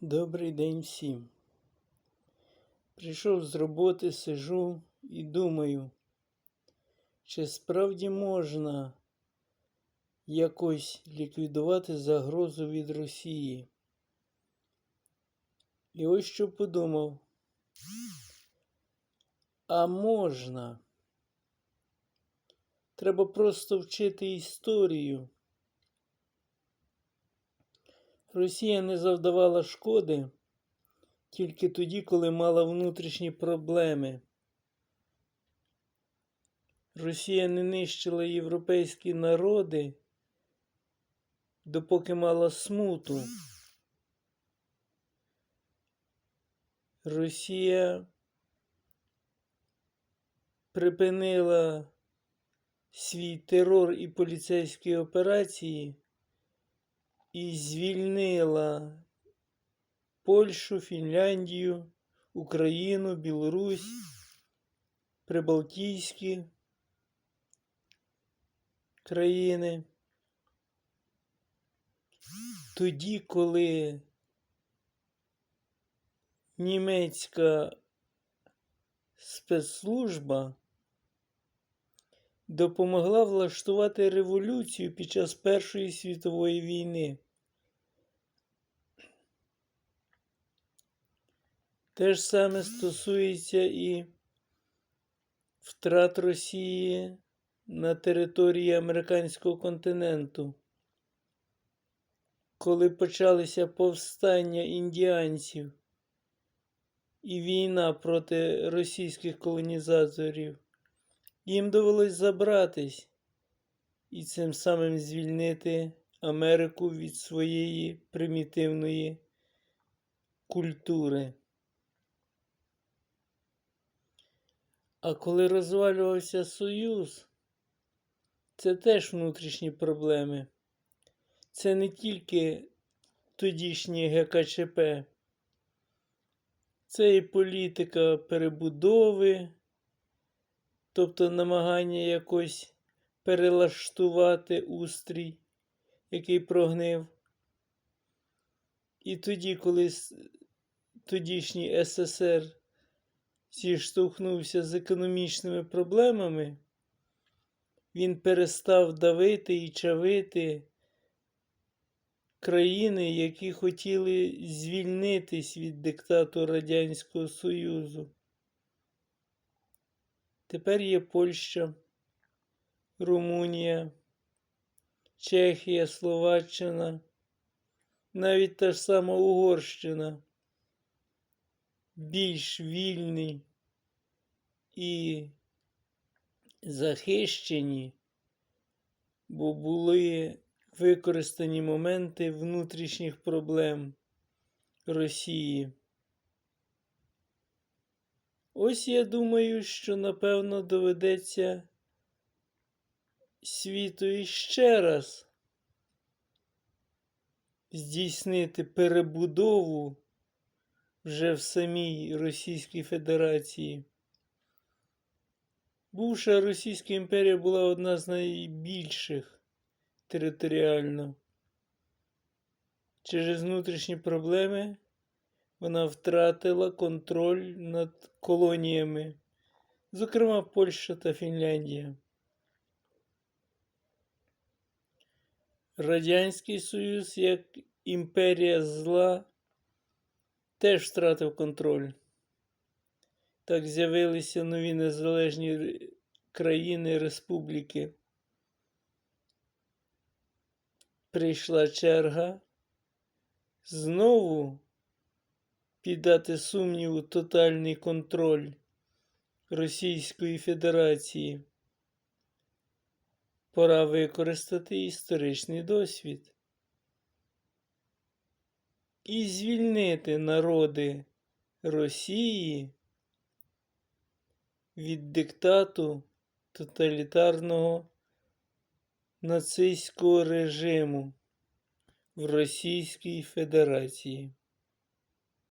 Добрий день всім. Прийшов з роботи, сижу і думаю, чи справді можна якось ліквідувати загрозу від Росії. І ось що подумав. А можна. Треба просто вчити історію. Росія не завдавала шкоди тільки тоді, коли мала внутрішні проблеми. Росія не нищила європейські народи, допоки мала смуту. Росія припинила свій терор і поліцейські операції і звільнила Польщу, Фінляндію, Україну, Білорусь, Прибалтійські країни. Тоді, коли німецька спецслужба допомогла влаштувати революцію під час Першої світової війни. Те ж саме стосується і втрат Росії на території американського континенту. Коли почалися повстання індіанців і війна проти російських колонізаторів, їм довелось забратись і цим самим звільнити Америку від своєї примітивної культури. А коли розвалювався Союз, це теж внутрішні проблеми. Це не тільки тодішні ГКЧП, це і політика перебудови, тобто намагання якось перелаштувати устрій, який прогнив. І тоді, коли тодішній СССР зіштовхнувся з економічними проблемами, він перестав давити і чавити країни, які хотіли звільнитись від диктату Радянського Союзу. Тепер є Польща, Румунія, Чехія, Словаччина, навіть та ж сама Угорщина більш вільні і захищені, бо були використані моменти внутрішніх проблем Росії. Ось я думаю, що напевно доведеться світу іще раз здійснити перебудову вже в самій Російській Федерації. Бувша Російська імперія була одна з найбільших територіально. Через внутрішні проблеми вона втратила контроль над колоніями, зокрема Польща та Фінляндія. Радянський Союз як імперія зла теж втратив контроль. Так з'явилися нові незалежні країни республіки. Прийшла черга знову піддати сумніву тотальний контроль Російської Федерації. Пора використати історичний досвід і звільнити народи Росії від диктату тоталітарного нацистського режиму в Російській Федерації.